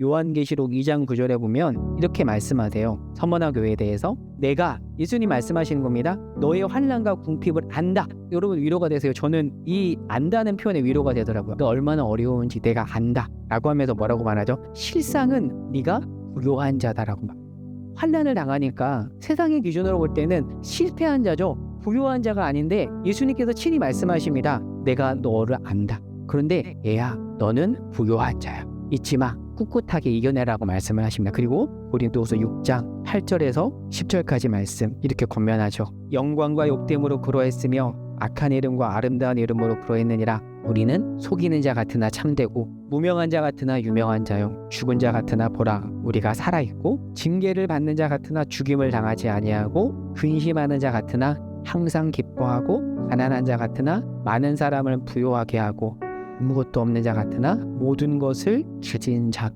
요한계시록 2장 9절에 보면 이렇게 말씀하세요. 서머나 교회에 대해서 내가 예수님 말씀하시는 겁니다. 너의 환란과 궁핍을 안다. 여러분 위로가 되세요. 저는 이 안다는 표현에 위로가 되더라고요. 너 얼마나 어려운지 내가 안다. 라고 하면서 뭐라고 말하죠? 실상은 네가 부요한 자다라고 말. 환란을 당하니까 세상의 기준으로 볼 때는 실패한 자죠. 부요한 자가 아닌데 예수님께서 친히 말씀하십니다. 내가 너를 안다. 그런데 얘야, 너는 부요한 자야. 잊지 마. 꿋꿋하게 이겨내라고 말씀을 하십니다. 그리고 고린도후서 6장 8절에서 10절까지 말씀 이렇게 권면하죠. 영광과 욕됨으로 그러했으며 악한 이름과 아름다운 이름으로 그러했느니라. 우리는 속이는 자 같으나 참되고 무명한 자 같으나 유명한 자요 죽은 자 같으나 보라 우리가 살아 있고 징계를 받는 자 같으나 죽임을 당하지 아니하고 근심하는 자 같으나 항상 기뻐하고 가난한 자 같으나 많은 사람을 부요하게 하고 아무것도 없는 자 같으나 모든 것을 가진 자